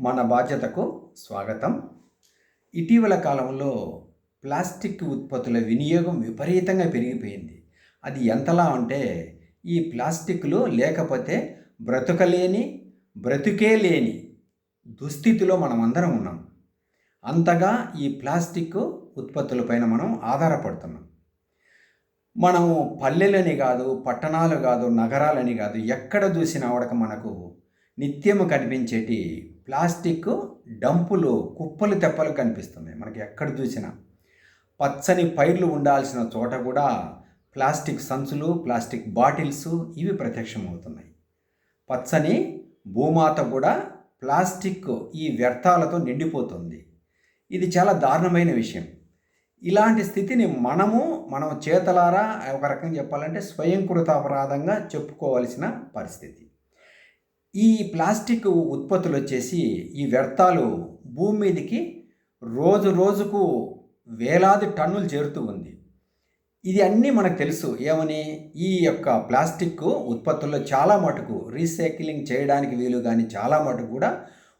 మన బాధ్యతకు స్వాగతం. ఇటీవల కాలంలో ప్లాస్టిక్ ఉత్పత్తుల వినియోగం విపరీతంగా పెరిగిపోయింది. అది ఎంతలా అంటే ఈ ప్లాస్టిక్లు లేకపోతే బ్రతుకలేని బ్రతుకే లేని దుస్థితిలో మనం అందరం ఉన్నాం. అంతగా ఈ ప్లాస్టిక్ ఉత్పత్తులపైన మనం ఆధారపడుతున్నాం. మనము పల్లెలని కాదు పట్టణాలు కాదు నగరాలని కాదు ఎక్కడ చూసినా కూడా మనకు నిత్యము కనిపించేటి ప్లాస్టిక్ డంపులు కుప్పలు తెప్పలు కనిపిస్తున్నాయి మనకి ఎక్కడ చూసినా. పచ్చని పైర్లు ఉండాల్సిన చోట కూడా ప్లాస్టిక్ సంచులు ప్లాస్టిక్ బాటిల్స్ ఇవి ప్రత్యక్షమవుతున్నాయి. పచ్చని భూమాత కూడా ప్లాస్టిక్ ఈ వ్యర్థాలతో నిండిపోతుంది. ఇది చాలా దారుణమైన విషయం. ఇలాంటి స్థితిని మనము మనం చేతలారా ఒక రకంగా చెప్పాలంటే స్వయంకృత అపరాధంగా చెప్పుకోవాల్సిన పరిస్థితి. ఈ ప్లాస్టిక్ ఉత్పత్తులు వచ్చేసి ఈ వ్యర్థాలు భూమి మీదకి రోజు రోజుకు వేలాది టన్నులు చేరుతూ ఉంది. ఇది అన్నీ మనకు తెలుసు. ఏమని? ఈ యొక్క ప్లాస్టిక్ ఉత్పత్తుల్లో చాలా మటుకు రీసైక్లింగ్ చేయడానికి వీలు కానీ చాలా మటుకు కూడా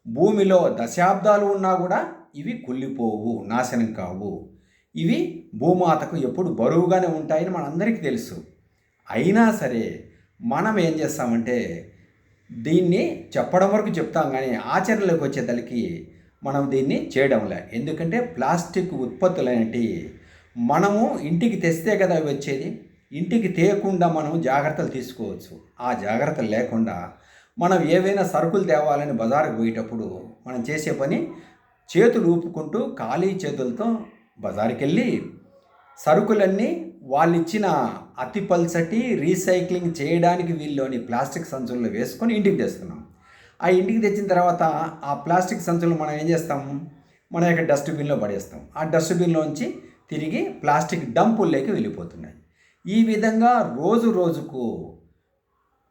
భూమిలో దశాబ్దాలు ఉన్నా కూడా ఇవి కుళ్ళిపోవు నాశనం కావు. ఇవి భూమాతకు ఎప్పుడు బరువుగానే ఉంటాయని మనందరికీ తెలుసు. అయినా సరే మనం ఏం చేస్తామంటే దీన్ని చెప్పడం వరకు చెప్తాం కానీ ఆచరణలోకి వచ్చేతలకి మనం దీన్ని చేయడంలే ఎందుకంటే ప్లాస్టిక్ ఉత్పత్తులు అనేటివి మనము ఇంటికి తెస్తే కదా అవి వచ్చేది. ఇంటికి తేయకుండా మనం జాగ్రత్తలు తీసుకోవచ్చు. ఆ జాగ్రత్తలు లేకుండా మనం ఏవైనా సరుకులు తేవాలని బజారుకు పోయేటప్పుడు మనం చేసే పని చేతులు ఊపుకుంటూ ఖాళీ చేతులతో బజారుకి వెళ్ళి సరుకులన్నీ వాళ్ళు ఇచ్చిన అతి పల్సటి రీసైక్లింగ్ చేయడానికి వీళ్ళలోని ప్లాస్టిక్ సంచుల్లో వేసుకొని ఇంటికి తెస్తున్నాం. ఆ ఇంటికి తెచ్చిన తర్వాత ఆ ప్లాస్టిక్ సంచులు మనం ఏం చేస్తాం? మన యొక్క డస్ట్బిన్లో పడేస్తాం. ఆ డస్ట్బిన్లోంచి తిరిగి ప్లాస్టిక్ డంపుల్లోకి వెళ్ళిపోతున్నాయి. ఈ విధంగా రోజు రోజుకు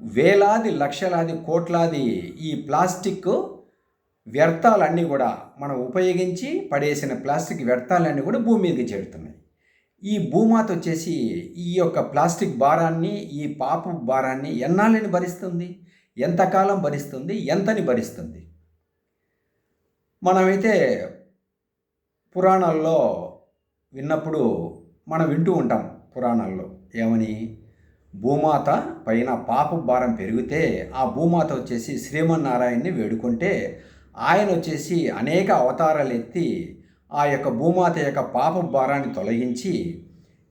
వేలాది లక్షలాది కోట్లాది ఈ ప్లాస్టిక్ వ్యర్థాలన్నీ కూడా మనం ఉపయోగించి పడేసిన ప్లాస్టిక్ వ్యర్థాలన్నీ కూడా భూమి మీదకి చేరుతున్నాయి. ఈ భూమాత వచ్చేసి ఈ యొక్క ప్లాస్టిక్ భారాన్ని ఈ పాప భారాన్ని ఎన్నాళ్ళని భరిస్తుంది? ఎంతకాలం భరిస్తుంది? ఎంతని భరిస్తుంది? మనమైతే పురాణాల్లో విన్నప్పుడు మనం వింటూ ఉంటాం పురాణాల్లో. ఏమని? భూమాత పైన పాప భారం పెరిగితే ఆ భూమాత వచ్చేసి శ్రీమన్నారాయణ్ణి వేడుకుంటే ఆయన వచ్చేసి అనేక అవతారాలు ఎత్తి ఆ యొక్క భూమాత యొక్క పాప భారాన్ని తొలగించి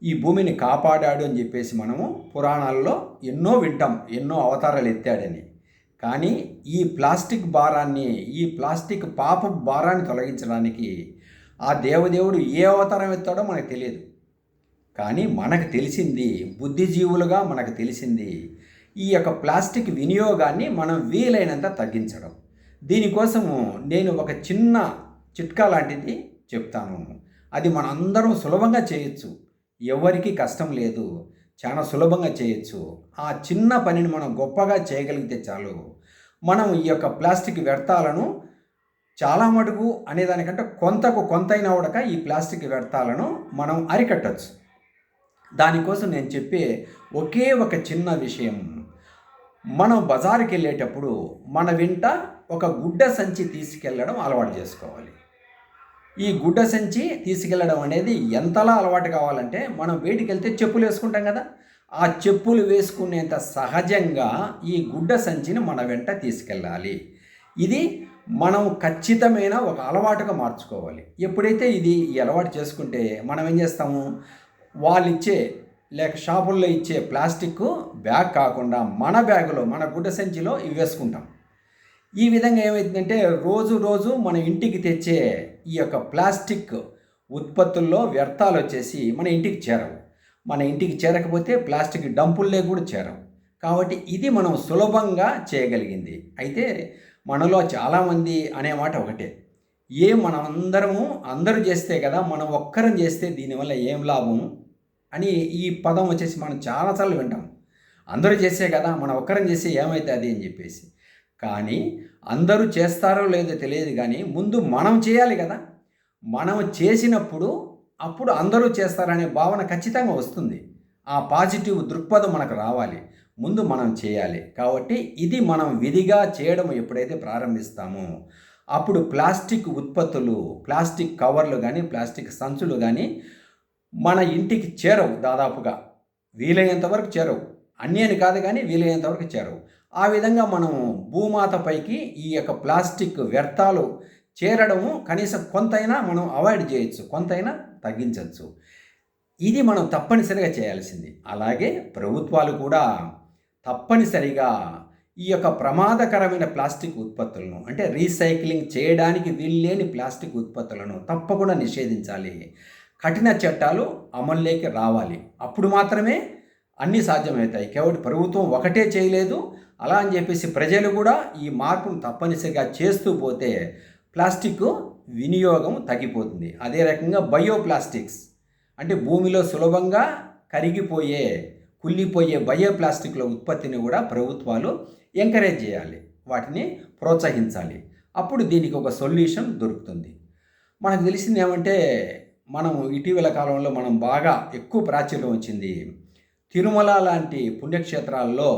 ఈ భూమిని కాపాడాడు అని చెప్పేసి మనము పురాణాల్లో ఎన్నో వింటాం ఎన్నో అవతారాలు ఎత్తాడని. కానీ ఈ ప్లాస్టిక్ భారాన్ని ఈ ప్లాస్టిక్ పాప భారాన్ని తొలగించడానికి ఆ దేవదేవుడు ఏ అవతారం ఎత్తాడో మనకు తెలియదు. కానీ మనకు తెలిసింది బుద్ధిజీవులుగా మనకు తెలిసింది ఈ యొక్క ప్లాస్టిక్ వినియోగాన్ని మనం వీలైనంత తగ్గించడం. దీనికోసము నేను ఒక చిన్న చిట్కా లాంటిది చెప్తాను. అది మనందరం సులభంగా చేయొచ్చు. ఎవరికి కష్టం లేదు. చాలా సులభంగా చేయొచ్చు. ఆ చిన్న పనిని మనం గొప్పగా చేయగలిగితే చాలు. మనం ఈ యొక్క ప్లాస్టిక్ వ్యర్థాలను చాలా మటుకు అనేదానికంటే కొంతకు కొంతైనా ఉడక ఈ ప్లాస్టిక్ వ్యర్థాలను మనం అరికట్టచ్చు. దానికోసం నేను చెప్పే ఒకే ఒక చిన్న విషయం. మనం బజారుకి వెళ్ళేటప్పుడు మన వెంట ఒక గుడ్డ సంచి తీసుకెళ్ళడం అలవాటు చేసుకోవాలి. ఈ గుడ్డ సంచి తీసుకెళ్ళడం అనేది ఎంతలా అలవాటు కావాలంటే మనం వేటికి వెళ్తే చెప్పులు వేసుకుంటాం కదా ఆ చెప్పులు వేసుకునేంత సహజంగా ఈ గుడ్డ సంచిని మన వెంట తీసుకెళ్ళాలి. ఇది మనం ఖచ్చితమైన ఒక అలవాటుగా మార్చుకోవాలి. ఎప్పుడైతే ఇది ఈ అలవాటు చేసుకుంటే మనం ఏం చేస్తాము? వాళ్ళు ఇచ్చే లేక షాపుల్లో ఇచ్చే ప్లాస్టిక్ బ్యాగ్ కాకుండా మన బ్యాగులో మన గుడ్డ సంచిలో ఇవి వేసుకుంటాం. ఈ విధంగా ఏమవుతుందంటే రోజు రోజు మన ఇంటికి తెచ్చే ఈ యొక్క ప్లాస్టిక్ ఉత్పత్తుల్లో వ్యర్థాలు వచ్చేసి మన ఇంటికి చేరవు. మన ఇంటికి చేరకపోతే ప్లాస్టిక్ డంపుల్లే కూడా చేరవు. కాబట్టి ఇది మనం సులభంగా చేయగలిగింది. అయితే మనలో చాలామంది అనే మాట ఒకటే. ఏ మనం అందరము అందరూ చేస్తే కదా మనం ఒక్కరం చేస్తే దీనివల్ల ఏం లాభం? అని ఈ పదం వచ్చేసి మనం చాలాసార్లు వింటాం. అందరూ చేసే కదా మనం ఒక్కరం చేస్తే ఏమవుతుంది అని చెప్పేసి. కానీ అందరూ చేస్తారో లేదో తెలియదు కానీ ముందు మనం చేయాలి కదా. మనం చేసినప్పుడు అప్పుడు అందరూ చేస్తారనే భావన ఖచ్చితంగా వస్తుంది. ఆ పాజిటివ్ దృక్పథం మనకు రావాలి. ముందు మనం చేయాలి. కాబట్టి ఇది మనం విధిగా చేయడం ఎప్పుడైతే ప్రారంభిస్తామో అప్పుడు ప్లాస్టిక్ ఉత్పత్తులు ప్లాస్టిక్ కవర్లు కానీ ప్లాస్టిక్ సంచులు కానీ మన ఇంటికి చేరవు దాదాపుగా. వీలైనంత వరకు చేరవు. అన్నీ అని కాదు కానీ వీలైనంత వరకు చేరవు. ఆ విధంగా మనం భూమాతపైకి ఈ యొక్క ప్లాస్టిక్ వ్యర్థాలు చేరడము కనీసం కొంతైనా మనం అవాయిడ్ చేయొచ్చు కొంతైనా తగ్గించవచ్చు ఇది మనం తప్పనిసరిగా చేయాల్సింది. అలాగే ప్రభుత్వాలు కూడా తప్పనిసరిగా ఈ యొక్క ప్రమాదకరమైన ప్లాస్టిక్ ఉత్పత్తులను అంటే రీసైక్లింగ్ చేయడానికి వీల్లేని ప్లాస్టిక్ ఉత్పత్తులను తప్పకుండా నిషేధించాలి. కఠిన చట్టాలు అమల్లోకి రావాలి. అప్పుడు మాత్రమే అన్నీ సాధ్యమవుతాయి. కాబట్టి ప్రభుత్వం ఒకటే చేయలేదు. అలా అని చెప్పేసి ప్రజలు కూడా ఈ మార్పును తప్పనిసరిగా చేస్తూ పోతే ప్లాస్టిక్ వినియోగం తగ్గిపోతుంది. అదే రకంగా బయో ప్లాస్టిక్స్ అంటే భూమిలో సులభంగా కరిగిపోయే కుళ్ళిపోయే బయోప్లాస్టిక్ల ఉత్పత్తిని కూడా ప్రభుత్వాలు ఎంకరేజ్ చేయాలి. వాటిని ప్రోత్సహించాలి. అప్పుడు దీనికి ఒక సొల్యూషన్ దొరుకుతుంది. మనకు తెలిసింది ఏమంటే మనం ఇటీవల కాలంలో మనం బాగా ఎక్కువ ప్రాచుర్యం వచ్చింది తిరుమల లాంటి పుణ్యక్షేత్రాల్లో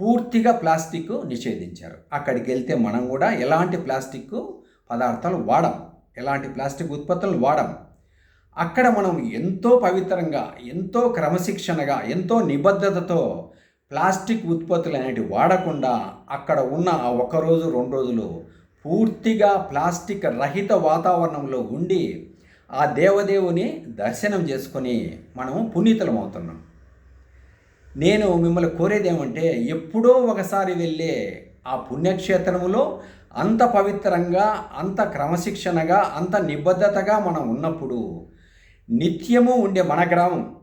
పూర్తిగా ప్లాస్టిక్ నిషేధించారు. అక్కడికి వెళ్తే మనం కూడా ఎలాంటి ప్లాస్టిక్ పదార్థాలు వాడం ఎలాంటి ప్లాస్టిక్ ఉత్పత్తులు వాడం. అక్కడ మనం ఎంతో పవిత్రంగా ఎంతో క్రమశిక్షణగా ఎంతో నిబద్ధతతో ప్లాస్టిక్ ఉత్పత్తులు అనేటివి వాడకుండా అక్కడ ఉన్న ఆ ఒక రోజు రెండు రోజులు పూర్తిగా ప్లాస్టిక్ రహిత వాతావరణంలో ఉండి ఆ దేవదేవుని దర్శనం చేసుకొని మనము పునీతులం అవుతున్నాం నేను మిమ్మల్ని కోరేది ఏమంటే ఎప్పుడో ఒకసారి వెళ్ళే ఆ పుణ్యక్షేత్రములో అంత పవిత్రంగా అంత క్రమశిక్షణగా అంత నిబద్ధతగా మనం ఉన్నప్పుడు నిత్యము ఉండే మన గ్రామం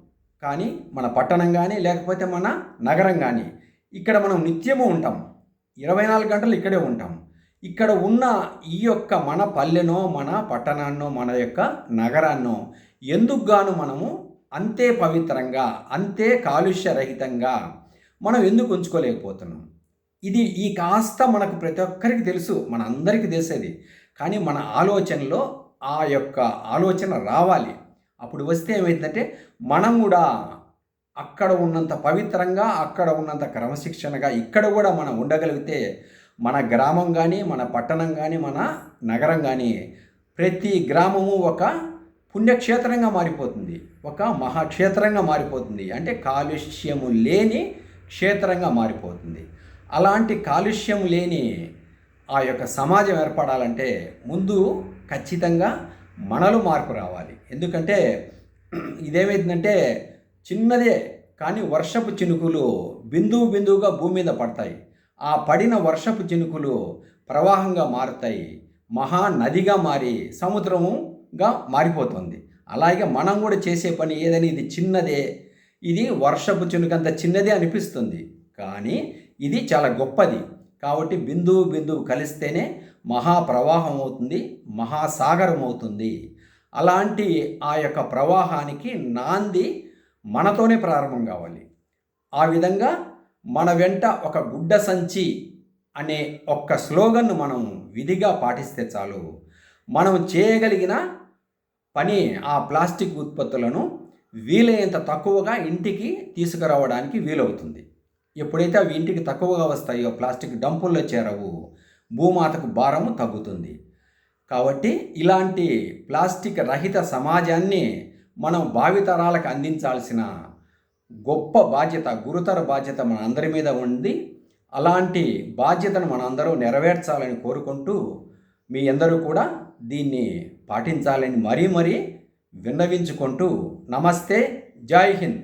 కానీ మన పట్టణం కానీ లేకపోతే మన నగరం కానీ ఇక్కడ మనం నిత్యము ఉంటాం. ఇరవై నాలుగు గంటలు ఇక్కడే ఉంటాం. ఇక్కడ ఉన్న ఈ యొక్క మన పల్లెనో మన పట్టణాన్నో మన యొక్క నగరాన్నో ఎందుకు గాను మనము అంతే పవిత్రంగా అంతే కాలుష్యరహితంగా మనం ఎందుకు ఉంచుకోలేకపోతున్నాం? ఇది ఈ కాస్త మనకు ప్రతి ఒక్కరికి తెలుసు మన అందరికీ తెలిసేది కానీ మన ఆలోచనలో ఆ యొక్క ఆలోచన రావాలి. అప్పుడు వస్తే ఏమైందంటే మనం కూడా అక్కడ ఉన్నంత పవిత్రంగా అక్కడ ఉన్నంత క్రమశిక్షణగా ఇక్కడ కూడా మనం ఉండగలిగితే మన గ్రామం కానీ మన పట్టణం కానీ మన నగరం కానీ ప్రతి గ్రామము ఒక పుణ్యక్షేత్రంగా మారిపోతుంది. ఒక మహాక్షేత్రంగా మారిపోతుంది. అంటే కాలుష్యము లేని క్షేత్రంగా మారిపోతుంది. అలాంటి కాలుష్యం లేని ఆ యొక్క సమాజం ఏర్పడాలంటే ముందు ఖచ్చితంగా మనలో మార్పు రావాలి. ఎందుకంటే ఇదేమైందంటే చిన్నదే కానీ వర్షపు చినుకులు బిందువు బిందువుగా భూమి మీద పడతాయి. ఆ పడిన వర్షపు చినుకులు ప్రవాహంగా మారుతాయి. మహా నదిగా మారి గా మారిపోతుంది. అలాగే మనం కూడా చేసే పని ఏదని ఇది చిన్నదే ఇది వర్షపు చినుకంత చిన్నదే అనిపిస్తుంది. కానీ ఇది చాలా గొప్పది. కాబట్టి బిందువు బిందువు కలిస్తేనే మహాప్రవాహం అవుతుంది మహాసాగరం అవుతుంది. అలాంటి ఆ యొక్క ప్రవాహానికి నాంది మనతోనే ప్రారంభం కావాలి. ఆ విధంగా మన వెంట ఒక గుడ్డ సంచి అనే ఒక్క స్లోగన్ను మనం విధిగా పాటిస్తే చాలు. మనం చేయగలిగిన పని ఆ ప్లాస్టిక్ ఉత్పత్తులను వీలైనంత తక్కువగా ఇంటికి తీసుకురావడానికి వీలవుతుంది. ఎప్పుడైతే అవి ఇంటికి తక్కువగా వస్తాయో ప్లాస్టిక్ డంపుల్లో చేరవు భూమాతకు భారము తగ్గుతుంది. కాబట్టి ఇలాంటి ప్లాస్టిక్ రహిత సమాజాన్ని మనం భావితరాలకు అందించాల్సిన గొప్ప బాధ్యత గురుతర బాధ్యత మన అందరి మీద ఉంది. అలాంటి బాధ్యతను మనందరూ నెరవేర్చాలని కోరుకుంటూ మీ అందరూ కూడా దీన్ని పాటించాలని మరీ మరీ విన్నవించుకుంటూ నమస్తే జై హింద్.